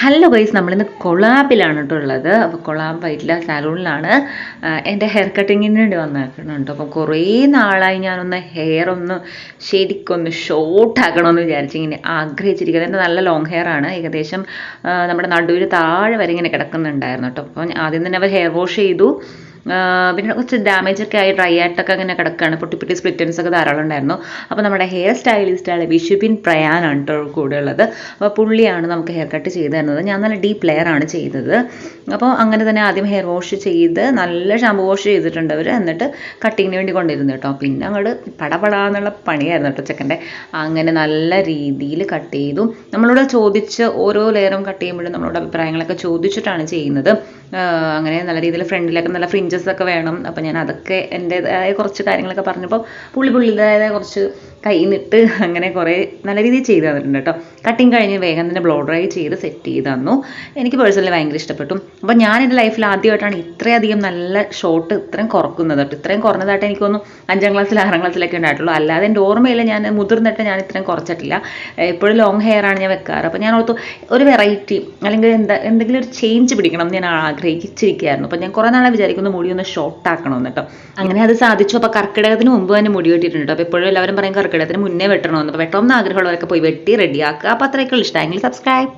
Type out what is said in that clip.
Hello guys നമ്മളിന്ന് കൊളാബിലാണ് കേട്ടോ ഉള്ളത്. അപ്പോൾ കൊളാബ് വൈറ്റില സാലൂണിലാണ്. എന്റെ ഹെയർ കട്ടിങ്ങിന് വേണ്ടി വന്നേക്കുന്നുണ്ട് അപ്പോൾ കുറേ നാളായി ഞാനൊന്ന് ഹെയർ ഒന്ന് ശരിക്കൊന്ന് ഷോർട്ട് ആക്കണമെന്ന് വിചാരിച്ച് ഇങ്ങനെ ആഗ്രഹിച്ചിരിക്കുന്നത് എന്റെ നല്ല ലോങ് ഹെയർ ആണ്. ഏകദേശം നമ്മുടെ നടുവിൽ താഴെ വരെ ഇങ്ങനെ കിടക്കുന്നുണ്ടായിരുന്നു കേട്ടോ അപ്പോൾ ആദ്യം തന്നെ അവർ ഹെയർ വാഷ് ചെയ്തു. പിന്നെ കുറച്ച് ഡാമേജ് ഒക്കെ ആയി ഡ്രൈ ആയിട്ടൊക്കെ അങ്ങനെ കിടക്കുകയാണ് പൊട്ടി പൊട്ടി സ്പ്ലിറ്റൻസ് ഒക്കെ ധാരാളം ഉണ്ടായിരുന്നു. അപ്പോൾ നമ്മുടെ ഹെയർ സ്റ്റൈലിസ്റ്റ് സ്റ്റൈലിസ്റ്റാണ് വിഷുബിൻ പ്രയാനാണ് കേട്ടോ കൂടെ ഉള്ളത്. അപ്പോൾ പുള്ളിയാണ് നമുക്ക് ഹെയർ കട്ട് ചെയ്ത് തരുന്നത്. ഞാൻ നല്ല ഡീപ്പ് ലെയർ ആണ് ചെയ്തത്. അപ്പോൾ അങ്ങനെ തന്നെ ആദ്യം ഹെയർ വാഷ് ചെയ്ത് നല്ല ഷാമ്പു വാഷ് ചെയ്തിട്ടുണ്ട് അവർ എന്നിട്ട് കട്ടിങ്ങിന് വേണ്ടി കൊണ്ടിരുന്നു കേട്ടോ പിന്നെ അങ്ങോട്ട് പടപടാന്നുള്ള പണിയായിരുന്നു കേട്ടോ ചെക്കന്റെ. അങ്ങനെ നല്ല രീതിയിൽ കട്ട് ചെയ്തു. നമ്മളോട് ചോദിച്ച് ഓരോ ലെയറും കട്ട് ചെയ്യുമ്പോഴും നമ്മളോട് അഭിപ്രായങ്ങളൊക്കെ ചോദിച്ചിട്ടാണ് ചെയ്യുന്നത്. അങ്ങനെ നല്ല രീതിയിൽ ഫ്രണ്ടിലൊക്കെ നല്ല ഫ്രിഞ്ചസ് ഒക്കെ വേണം. അപ്പോൾ ഞാൻ അതൊക്കെ എന്റെതായ കുറച്ച് കാര്യങ്ങളൊക്കെ പറഞ്ഞപ്പോൾ പുള്ളി പുള്ളിയുടേതായ കുറച്ച് കൈ നിട്ട് അങ്ങനെ കുറേ നല്ല രീതിയിൽ ചെയ്ത് തന്നിട്ടുണ്ട് കേട്ടോ. കട്ടിങ് കഴിഞ്ഞ് വേഗം തന്നെ ബ്ലോ ഡ്രൈ ചെയ്ത് സെറ്റ് ചെയ്ത് തന്നു. എനിക്ക് പേഴ്സണലി ഭയങ്കര ഇഷ്ടപ്പെട്ടു. അപ്പോൾ ഞാൻ എന്റെ ലൈഫിൽ ആദ്യമായിട്ടാണ് ഇത്രയധികം നല്ല ഷോട്ട് ഇത്രയും കുറക്കുന്നത് കേട്ടോ. ഇത്രയും കുറഞ്ഞതായിട്ട് എനിക്ക് തോന്നുന്നു അഞ്ചാം ക്ലാസ്സിൽ ആറാം ക്ലാസ്സിലൊക്കെ ഉണ്ടായിട്ടുള്ളൂ. അല്ലാതെ എന്റെ ഓർമ്മയിൽ ഞാൻ മുതിർന്നിട്ട് ഞാൻ ഇത്രയും കുറച്ചിട്ടില്ല. എപ്പോഴും ലോങ് ഹെയർ ആണ് ഞാൻ വെക്കാറ്. അപ്പോൾ ഞാൻ ഓർത്തു ഒരു വെറൈറ്റി അല്ലെങ്കിൽ എന്താ എന്തെങ്കിലും ഒരു ചേഞ്ച് പിടിക്കണം എന്ന് ഞാൻ ആഗ്രഹിച്ചിരിക്കുകയായിരുന്നു. അപ്പോൾ ഞാൻ കുറേ നാളെ വിചാരിക്കുന്നു മുടി ഒന്ന് ഷോർട്ട് ആക്കണം കേട്ടോ. അങ്ങനെ അത് സാധിച്ചു. അപ്പോൾ കർക്കിടകത്തിന് മുമ്പ് തന്നെ മുടി വെട്ടിയിട്ടുണ്ട് അപ്പോൾ എപ്പോഴും എല്ലാവരും പറയും കർക്കിടകത്തിന് മുന്നേ വെട്ടണമെന്ന് അപ്പോൾ വെട്ടണമെന്ന് ആഗ്രഹമുള്ളവരൊക്കെ പോയി വെട്ടി റെഡിയാക്കുക അപ്പോൾ അത്രയൊക്കെ ഇഷ്ടമെങ്കിൽ സബ്സ്ക്രൈബ്